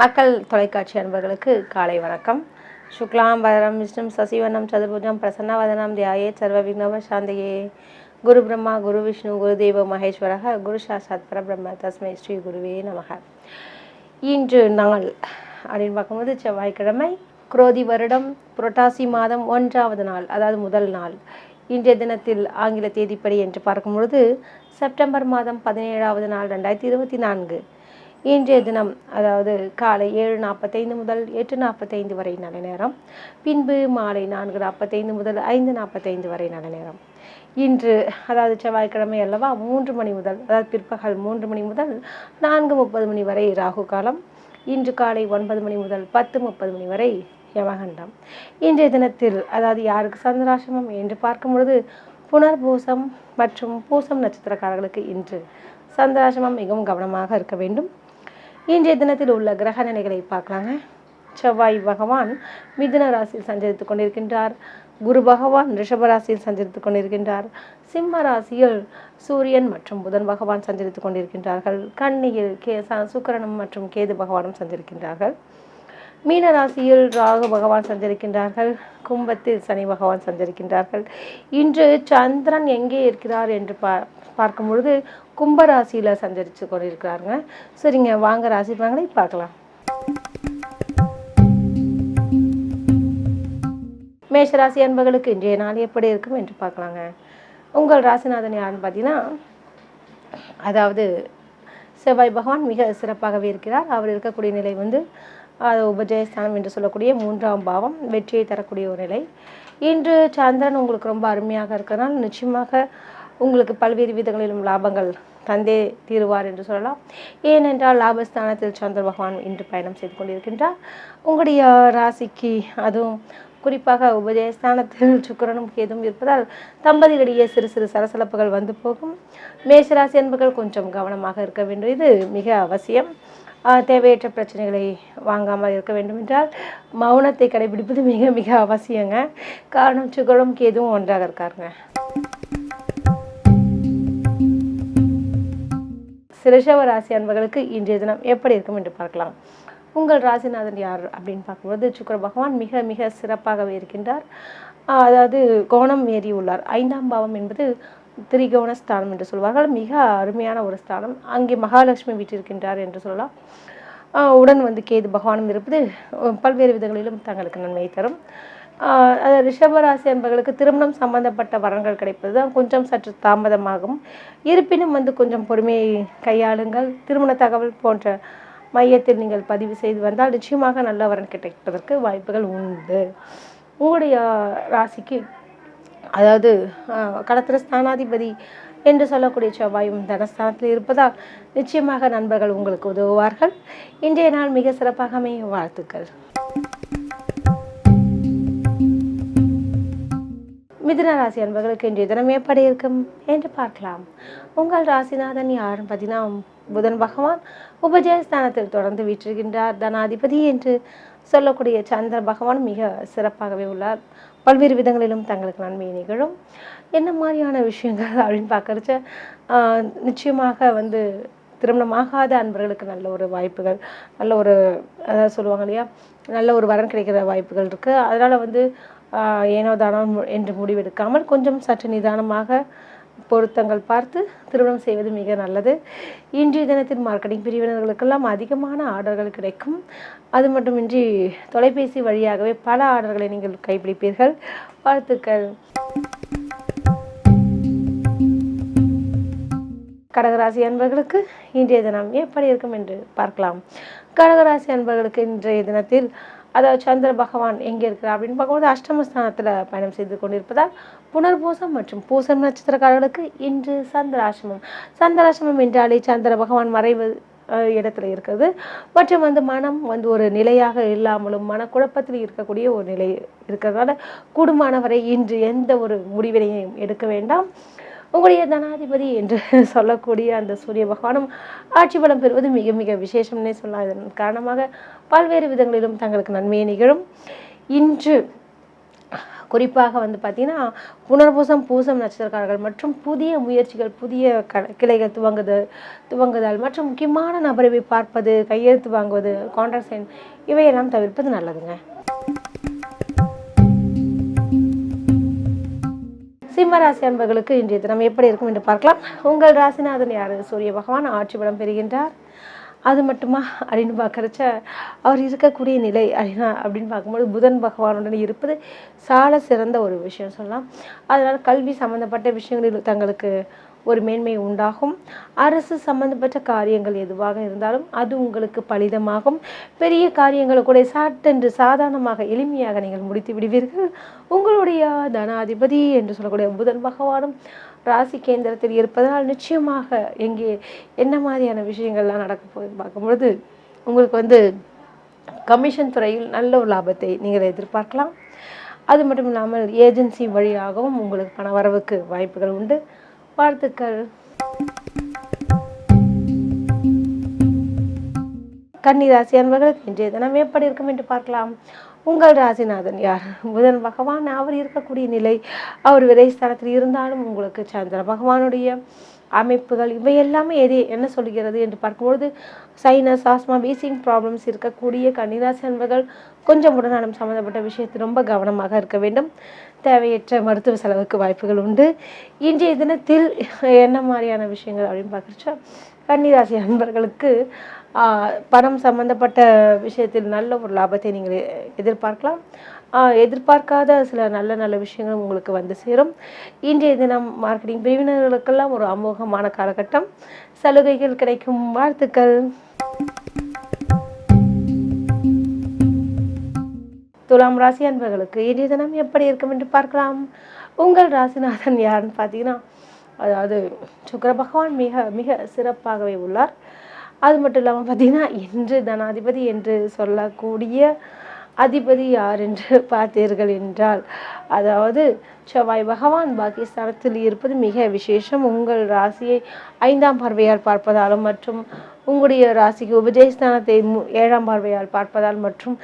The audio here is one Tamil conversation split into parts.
மக்கள் தொலைக்காட்சி அன்பர்களுக்கு காலை வணக்கம். சுக்லாம் வரம் விஷ்ணு சசிவனம் சதுர்புஜம் பிரசன்னவதனம் தியாயே சர்வ விக்னவ சாந்தியே. குரு பிரம்மா குரு விஷ்ணு குரு தேவ மகேஸ்வரக குரு சாசாத் பரபிரம்ம தஸ்மை ஸ்ரீ குருவே நமக. இன்று நாள் அப்படின்னு பார்க்கும்போது செவ்வாய்க்கிழமை குரோதி வருடம் புரட்டாசி மாதம் ஒன்றாவது நாள் அதாவது முதல் நாள். இன்றைய தினத்தில் ஆங்கில தேதிப்படி என்று பார்க்கும் பொழுது செப்டம்பர் மாதம் பதினேழாவது நாள் ரெண்டாயிரத்தி இருபத்தி நான்கு. இன்றைய தினம் அதாவது காலை ஏழு நாற்பத்தைந்து முதல் எட்டு நாற்பத்தைந்து வரை நல்ல நேரம். பின்பு மாலை நான்கு நாற்பத்தைந்து முதல் ஐந்து நாற்பத்தைந்து வரை நல்ல நேரம். இன்று அதாவது செவ்வாய்க்கிழமை அல்லவா மூன்று மணி முதல் அதாவது பிற்பகல் மூன்று மணி முதல் நான்கு முப்பது மணி வரை ராகு காலம். இன்று காலை ஒன்பது மணி முதல் பத்து முப்பது மணி வரை யமகண்டம். இன்றைய தினத்தில் அதாவது யாருக்கு சந்திராசிரமம் என்று பார்க்கும் பொழுது புனர்பூசம் மற்றும் பூசம் நட்சத்திரக்காரர்களுக்கு இன்று சந்திராசிரமம் மிகவும் கவனமாக இருக்க வேண்டும். இன்றைய தினத்தில் உள்ள கிரக நிலைகளை பார்க்கலாங்க. செவ்வாய் பகவான் மிதுன ராசியில் சஞ்சரித்துக் கொண்டிருக்கின்றார். குரு பகவான் ரிஷப ராசியில் சஞ்சரித்துக் கொண்டிருக்கின்றார். சிம்ம ராசியில் சூரியன் மற்றும் புதன் பகவான் சஞ்சரித்துக் கொண்டிருக்கின்றார்கள். கண்ணியில் கே சுக்கரனும் மற்றும் கேது பகவானும் சஞ்சரிக்கின்றார்கள். மீன ராசியில் ராகு பகவான் சஞ்சரிக்கின்றார்கள். கும்பத்தில் சனி பகவான் சஞ்சரிக்கின்றார்கள். இன்று சந்திரன் எங்கே இருக்கிறார் என்று பா பார்க்கும் பொழுது கும்ப ராசியில சஞ்சரித்து கொண்டிருக்கிறாருங்க. சரிங்க வாங்க ராசி பலன்களை பார்க்கலாம். மேஷராசி அன்பர்களுக்கு இன்றைய நாள் எப்படி இருக்கும் என்று பார்க்கலாங்க. உங்கள் ராசிநாதன் யாருன்னு பார்த்தீங்கன்னா அதாவது செவ்வாய் பகவான் மிக சிறப்பாகவே இருக்கிறார். அவர் இருக்கக்கூடிய நிலை வந்து அது உபஜயஸ்தானம் என்று சொல்லக்கூடிய மூன்றாம் பாவம் வெற்றியை தரக்கூடிய ஒரு நிலை. இன்று சந்திரன் உங்களுக்கு ரொம்ப அருமையாக இருக்கிறதுனால நிச்சயமாக உங்களுக்கு பல்வேறு விதங்களிலும் லாபங்கள் தந்தே தீருவார் என்று சொல்லலாம். ஏனென்றால் லாபஸ்தானத்தில் சந்திர பகவான் இன்று பயணம் செய்து கொண்டிருக்கின்றார். உங்களுடைய ராசிக்கு அதுவும் குறிப்பாக உபஜயஸ்தானத்தில் சுக்கிரனும் கேதும் இருப்பதால் தம்பதிகளிடையே சிறு சிறு சலசலப்புகள் வந்து போகும். மேஷராசி என்பர்கள் கொஞ்சம் கவனமாக இருக்க வேண்டும். இது மிக அவசியம். தேவையற்ற பிரச்சனைகளை வாங்காமல் இருக்க வேண்டும் என்றால் மௌனத்தை கடைபிடிப்பது மிக மிக அவசியங்க. காரணம் சுகரும் கேதுவும் ஒன்றாக இருக்காருங்க. சிறுஷவ ராசி அன்பர்களுக்கு இன்றைய தினம் எப்படி இருக்கும் என்று பார்க்கலாம். உங்கள் ராசிநாதன் யார் அப்படின்னு பார்க்கும்போது சுக்கிர பகவான் மிக மிக சிறப்பாகவே இருக்கின்றார். அதாவது கோணம் ஏறி உள்ளார். ஐந்தாம் பாவம் என்பது திரிகோண ஸ்தானம் என்று சொல்வார்கள். மிக அருமையான ஒரு ஸ்தானம். அங்கே மகாலட்சுமி வீட்டிருக்கின்றார் என்று சொல்லலாம். உடன் வந்து கேது பகவானும் இருப்பது பல்வேறு விதங்களிலும் தங்களுக்கு நன்மையை தரும். அது ரிஷபராசி என்பவர்களுக்கு திருமணம் சம்பந்தப்பட்ட வரன்கள் கிடைப்பது தான் கொஞ்சம் சற்று தாமதமாகும். இருப்பினும் வந்து கொஞ்சம் பொறுமையை கையாளுங்கள். திருமண தகவல் போன்ற மையத்தில் நீங்கள் பதிவு செய்து வந்தால் நிச்சயமாக நல்ல வரன் கிடைப்பதற்கு வாய்ப்புகள் உண்டு. உங்களுடைய ராசிக்கு அதாவது கடத்திர ஸ்தானாதிபதி என்று சொல்லக்கூடிய செவ்வாயும் தனஸ்தானத்தில் இருப்பதால் நிச்சயமாக நண்பர்கள் உங்களுக்கு உதவுவார்கள். இன்றைய நாள் மிக சிறப்பாக அமைய வாழ்த்துக்கள். மிதுன ராசி அன்பர்களுக்கு இன்றைய தினம் எப்படி இருக்கும் என்று பார்க்கலாம். உங்கள் ராசிநாதன் யார்? பார்த்தீங்கன்னா புதன் பகவான் உபஜயஸ்தானத்தில் தொடர்ந்து வீற்றிருக்கின்றார் தனாதிபதி என்று சொல்லக்கூடிய சந்திர பகவான் மிக சிறப்பாகவே உள்ளார். பல்வேறு விதங்களிலும் தங்களுக்கு நன்மை நிகழும். என்ன மாதிரியான விஷயங்கள் அப்படின்னு பார்க்கறச்ச நிச்சயமாக வந்து திருமணமாகாத அன்பர்களுக்கு நல்ல ஒரு வாய்ப்புகள் நல்ல ஒரு அதாவது சொல்லுவாங்க இல்லையா நல்ல ஒரு வரன் கிடைக்கிற வாய்ப்புகள் இருக்குது அதனால் வந்து ஏனோ தானோ என்று முடிவெடுக்காமல் கொஞ்சம் சற்று நிதானமாக பொருத்தங்கள் பார்த்து திருமணம் செய்வது மிக நல்லது. இன்றைய தினத்தில் மார்க்கெட்டிங் பிரிவினர்களுக்கெல்லாம் அதிகமான ஆர்டர்கள் கிடைக்கும். அது மட்டுமின்றி தொலைபேசி வழியாகவே பல ஆர்டர்களை நீங்கள் கைப்பிடிப்பீர்கள். வாழ்த்துக்கள். கடகராசி அன்பர்களுக்கு இன்றைய தினம் எப்படி இருக்கும் என்று பார்க்கலாம். கடகராசி அன்பர்களுக்கு இன்றைய தினத்தில் அதாவது சந்திர பகவான் எங்கே இருக்கிறார் அப்படின்னு பார்க்கும்போது அஷ்டமஸ்தானத்தில் பயணம் செய்து கொண்டிருப்பதால் புனர்பூசம் மற்றும் பூசம் நட்சத்திரக்காரர்களுக்கு இன்று சந்திராசிரமம். சந்திராசிரமம் என்றாலே சந்திர பகவான் மறைவு இடத்துல இருக்கிறது. மற்றும் வந்து மனம் வந்து ஒரு நிலையாக இல்லாமலும் மனக்குழப்பத்தில் இருக்கக்கூடிய ஒரு நிலை இருக்கிறதுனால கூடுமானவரை இன்று எந்த ஒரு முடிவினையும் எடுக்க வேண்டாம். உங்களுடைய தனாதிபதி என்று சொல்லக்கூடிய அந்த சூரிய பகவானும் ஆட்சி பலம் பெறுவது மிக மிக விசேஷம்னே சொல்லலாம். இதன் காரணமாக பல்வேறு விதங்களிலும் தங்களுக்கு நன்மையை நிகழும். இன்று குறிப்பாக வந்து பார்த்தீங்கன்னா புனர்பூசம் பூசம் நட்சத்திரக்காரர்கள் மற்றும் புதிய முயற்சிகள் புதிய க கிளைகள் துவங்குதல் துவங்குதல் மற்றும் முக்கியமான நபரை பார்ப்பது கையெழுத்து வாங்குவது கான்ட்ராக்ட் சைன் இவையெல்லாம் தவிர்ப்பது நல்லதுங்க. சிம்மராசி அன்பர்களுக்கு இன்றைய தினம் எப்படி இருக்கும் என்று பார்க்கலாம். உங்கள் ராசிநாதன் யார்? சூரிய பகவான் ஆட்சி பலம் பெறுகின்றார். அது மட்டுமா? அப்படின்னு பார்க்குறச்ச அவர் இருக்கக்கூடிய நிலை அப்படின்னா அப்படின்னு பார்க்கும்போது புதன் பகவானுடன் இருப்பது சால சிறந்த ஒரு விஷயம் சொல்லலாம். அதனால் கல்வி சம்மந்தப்பட்ட விஷயங்களில் தங்களுக்கு ஒரு மேன்மை உண்டாகும். அரசு சம்பந்தப்பட்ட காரியங்கள் எதுவாக இருந்தாலும் அது உங்களுக்கு பலிதமாகும். பெரிய காரியங்களை கூட சாட்டென்று சாதாரணமாக எளிமையாக நீங்கள் முடித்து விடுவீர்கள். உங்களுடைய தனாதிபதி என்று சொல்லக்கூடிய புதன் பகவானும் ராசி கேந்திரத்தில் இருப்பதனால் நிச்சயமாக எங்கே என்ன மாதிரியான விஷயங்கள்லாம் நடக்க போகுது பார்க்கும்பொழுது உங்களுக்கு வந்து கமிஷன் துறையில் நல்ல ஒரு லாபத்தை நீங்கள் எதிர்பார்க்கலாம். அது மட்டும் இல்லாமல் ஏஜென்சி வழியாகவும் உங்களுக்கு பண வரவுக்கு வாய்ப்புகள் உண்டு. வாழ்த்துக்கள். கன்னிராசி அன்பர்களுக்கு இன்றைய தினம் எப்படி இருக்கும் என்று பார்க்கலாம். உங்கள் ராசிநாதன் யார்? புதன் பகவான் அவர் இருக்கக்கூடிய நிலை அவர் விரைஸ்தானத்தில் இருந்தாலும் உங்களுக்கு சந்திர பகவானுடைய அமைப்புகள் இவை எல்லாமே எது என்ன சொல்கிறது என்று பார்க்கும்பொழுது சைனஸ் ஆஸ்மா வீசிங் ப்ராப்ளம்ஸ் இருக்கக்கூடிய கன்னிராசி அன்பர்கள் கொஞ்சம் உடல்நலம் சம்மந்தப்பட்ட விஷயத்தில் ரொம்ப கவனமாக இருக்க வேண்டும். தேவையற்ற மருத்துவ செலவுக்கு வாய்ப்புகள் உண்டு. இன்றைய தினத்தில் என்ன மாதிரியான விஷயங்கள் அப்படின்னு பார்க்குறச்சா கன்னிராசி அன்பர்களுக்கு பணம் சம்பந்தப்பட்ட விஷயத்தில் நல்ல ஒரு லாபத்தை நீங்கள் எதிர்பார்க்கலாம். எதிர்பார்க்காத சில நல்ல நல்ல விஷயங்களும் உங்களுக்கு வந்து சேரும். இன்றைய தினம் மார்க்கெட்டிங் பிரிவினர்களுக்கெல்லாம் ஒரு அமோகமான காலகட்டம். சலுகைகள் கிடைக்கும். வாழ்த்துக்கள். துலாம் ராசி அன்பர்களுக்கு இன்றைய தினம் எப்படி இருக்கும் என்று பார்க்கலாம். உங்கள் ராசிநாதன் யாருன்னு பார்த்தீங்கன்னா அதாவது சுக்கர பகவான் மிக மிக சிறப்பாகவே உள்ளார். அது மட்டும் இல்லாமல் பார்த்தீங்கன்னா இன்று தனாதிபதி என்று சொல்லக்கூடிய அதிபதி யார் என்று பார்த்தீர்கள் என்றால் அதாவது செவ்வாய் பகவான் பாகிஸ்தானத்தில் இருப்பது மிக விசேஷம். உங்கள் ராசியை ஐந்தாம் பார்வையால் பார்ப்பதாலும் மற்றும் உங்களுடைய ராசிக்கு உபஜயஸ்தானத்தை ஏழாம் பார்வையால் பார்ப்பதால் மற்றும்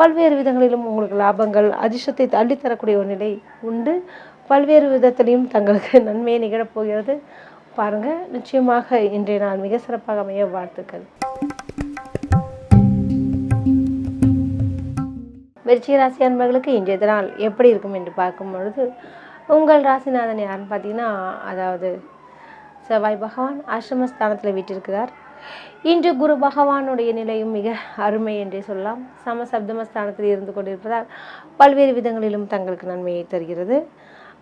பல்வேறு விதங்களிலும் உங்களுக்கு லாபங்கள் அதிர்ஷ்டத்தை தள்ளித்தரக்கூடிய ஒரு நிலை உண்டு. பல்வேறு விதத்திலையும் தங்களுக்கு நன்மையை நிகழப்போகிறது பாருங்கள் நிச்சயமாக இன்றைய நாள் மிக சிறப்பாக அமைய வாழ்த்துக்கள். விருச்சிக ராசி அன்பர்களுக்கு இன்றைய நாள் எப்படி இருக்கும் என்று பார்க்கும் பொழுது உங்கள் ராசிநாதன் யாருன்னு பார்த்தீங்கன்னா அதாவது செவ்வாய் பகவான் ஆசிரமஸ்தானத்தில் வீட்டிருக்கிறார். இன்று குரு பகவானுடைய நிலையும் மிக அருமை என்றே சொல்லலாம். சம சப்தமஸ்தானத்தில் இருந்து கொண்டிருப்பதால் பல்வேறு விதங்களிலும் தங்களுக்கு நன்மையை தருகிறது.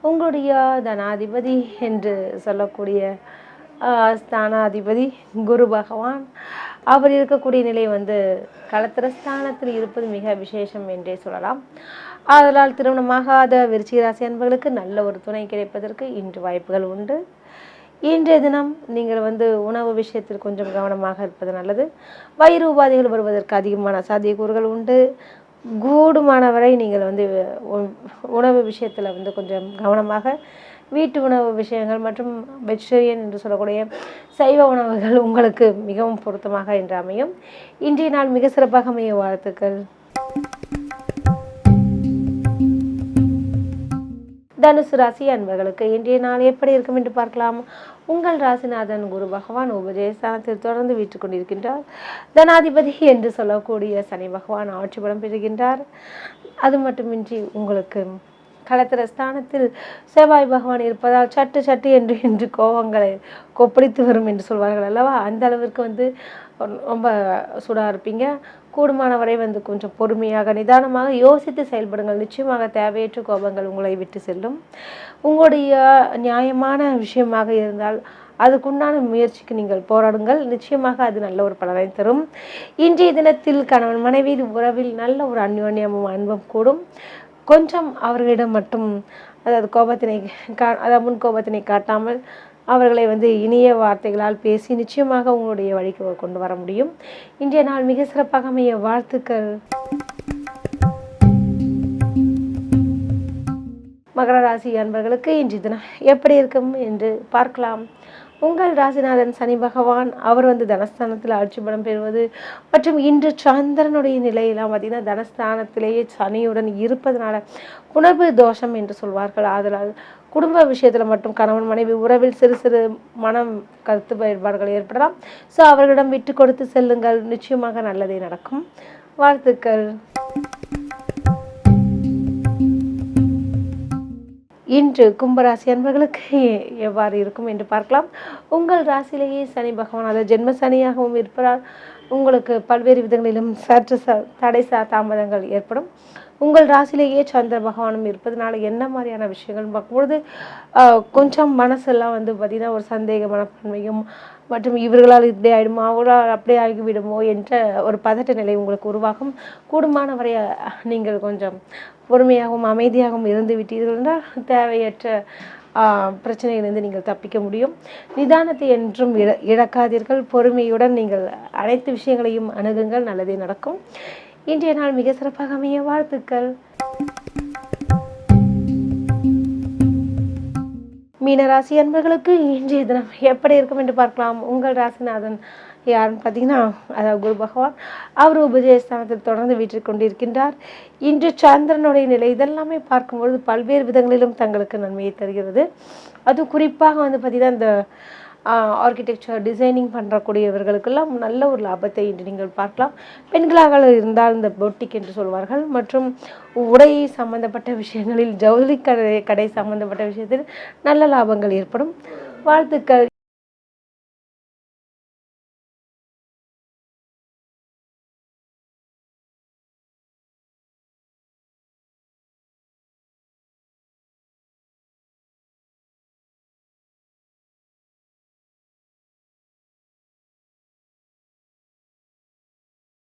உங்களுடைய தனாதிபதி என்று சொல்லக்கூடிய ஸ்தானாதிபதி குரு பகவான் அவர் இருக்கக்கூடிய நிலை வந்து களத்திரஸ்தானத்தில் இருப்பது மிக விசேஷம் என்றே சொல்லலாம். அதனால் திருமணமாகாத விருச்சிக ராசி அன்பர்களுக்கு நல்ல ஒரு துணை கிடைப்பதற்கு இன்று வாய்ப்புகள் உண்டு. இன்றைய தினம் நீங்கள் வந்து உணவு விஷயத்தில் கொஞ்சம் கவனமாக இருப்பது நல்லது. வயிறு உபாதைகள் வருவதற்கு அதிகமான சாத்தியக்கூறுகள் உண்டு. கூடுமானவரை நீங்கள் வந்து உணவு விஷயத்தில் வந்து கொஞ்சம் கவனமாக வீட்டு உணவு விஷயங்கள் மற்றும் வெஜிடேரியன் என்று சொல்லக்கூடிய சைவ உணவுகள் உங்களுக்கு மிகவும் பொருத்தமாக என்று அமையும். இன்றைய நாள் மிக சிறப்பாக அமைய வாழ்த்துக்கள். தனுசு ராசி அன்பர்களுக்கு இன்றைய நாள் எப்படி இருக்கும் என்று பார்க்கலாம். உங்கள் ராசிநாதன் குரு பகவான் உபஜயஸ்தானத்தில் தொடர்ந்து வீற்றுக் கொண்டிருக்கின்றார். தனாதிபதி என்று சொல்லக்கூடிய சனி பகவான் ஆட்சி பலம் பெறுகின்றார். அது மட்டுமின்றி உங்களுக்கு களத்திர ஸ்தானத்தில் செவ்வாய் பகவான் இருப்பதால் சட்டு சட்டு என்று என்று கோபங்களை கொப்பளித்து வரும் என்று சொல்வார்கள் அல்லவா? அந்த அளவிற்கு வந்து ரொம்ப சூடாக இருப்பீங்க. கூடுமானவரை வந்து கொஞ்சம் பொறுமையாக நிதானமாக யோசித்து செயல்படுங்கள். நிச்சயமாக தேவையற்ற கோபங்கள் உங்களை விட்டு செல்லும். உங்களுடைய நியாயமான விஷயமாக இருந்தால் அதுக்குண்டான முயற்சிக்கு நீங்கள் போராடுங்கள். நிச்சயமாக அது நல்ல ஒரு பலனை தரும். இன்றைய தினத்தில் கணவன் மனைவி உறவில் நல்ல ஒரு அந்யோன்யமும் அன்பும் கூடும். கொஞ்சம் அவர்களிடம் மட்டும் அதாவது கோபத்தினை கா அதாவது முன் கோபத்தினை காட்டாமல் அவர்களை வந்து இனிய வார்த்தைகளால் பேசி நிச்சயமாக உங்களுடைய வழிக்கு கொண்டு வர முடியும். இன்றைய நாள் மிக சிறப்பாக அமைய வாழ்த்துக்கள். மகர ராசி அன்பர்களுக்கு இன்று தினம் எப்படி இருக்கும் என்று பார்க்கலாம். உங்கள் ராசிநாதன் சனி பகவான் அவர் வந்து தனஸ்தானத்தில் ஆட்சி பலம் பெறுவது மற்றும் இன்று சந்திரனுடைய நிலையெல்லாம் பார்த்தீங்கன்னா தனஸ்தானத்திலேயே சனியுடன் இருப்பதனால புணர்வு தோஷம் என்று சொல்வார்கள். ஆதலால் குடும்ப விஷயத்தில் மட்டும் கணவன் மனைவி உறவில் சிறு சிறு மனம் கருத்து வேறுபாடுகள் ஏற்படலாம். ஸோ அவர்களிடம் விட்டு கொடுத்து செல்லுங்கள். நிச்சயமாக நல்லதே நடக்கும். வாழ்த்துக்கள். இன்று கும்பராசி அன்பர்களுக்கு எவ்வாறு இருக்கும் என்று பார்க்கலாம். உங்கள் ராசியிலேயே சனி பகவான் அதாவது ஜென்ம சனியாகவும் இருப்பதால் உங்களுக்கு பல்வேறு விதங்களிலும் சற்று ச தடை சா தாமதங்கள் ஏற்படும். உங்கள் ராசியிலேயே சந்திர பகவானும் இருப்பதனால என்ன மாதிரியான விஷயங்கள்? பார்க்கும்பொழுது கொஞ்சம் மனசெல்லாம் வந்து பார்த்திங்கன்னா ஒரு சந்தேக மனப்பான்மையும் மற்றும் இவர்களால் இப்படி ஆயிடுமோ அவர்களால் அப்படியே ஆகிவிடுமோ என்ற ஒரு பதட்ட நிலை உங்களுக்கு உருவாகும். கூடுமான வரை நீங்கள் கொஞ்சம் பொறுமையாகவும் அமைதியாகவும் இருந்து விட்டீர்கள் என்றால் தேவையற்ற பிரச்சனையிலிருந்து நீங்கள் தப்பிக்க முடியும். நிதானத்தை என்றும் இழ இழக்காதீர்கள். பொறுமையுடன் நீங்கள் அனைத்து விஷயங்களையும் அணுகுங்கள். நல்லதே நடக்கும். இன்றைய நாள் மிக சிறப்பாக அமைய வாழ்த்துக்கள். மீனராசி அன்பர்களுக்கு இன்றைய தினம் எப்படி இருக்கும் என்று பார்க்கலாம். உங்கள் ராசிநாதன் யாருன்னு பார்த்தீங்கன்னா அதாவது குரு பகவான். அவர் உபஜயஸ்தானத்தில் தொடர்ந்து வீட்டில் கொண்டிருக்கின்றார். இன்று சந்திரனுடைய நிலை இதெல்லாமே பார்க்கும்பொழுது பல்வேறு விதங்களிலும் தங்களுக்கு நன்மையை தருகிறது. அது குறிப்பாக வந்து பார்த்திங்கன்னா இந்த ஆர்கிடெக்சர் டிசைனிங் பண்ணுறக்கூடியவர்களுக்கெல்லாம் நல்ல ஒரு லாபத்தை இன்று நீங்கள் பார்க்கலாம். பெண்களாக இருந்தால் இந்த பொட்டிக் என்று சொல்வார்கள். மற்றும் உடை சம்பந்தப்பட்ட விஷயங்களில் ஜவுளி கடை கடை சம்பந்தப்பட்ட விஷயத்தில் நல்ல லாபங்கள் ஏற்படும். வாழ்த்துக்கள்.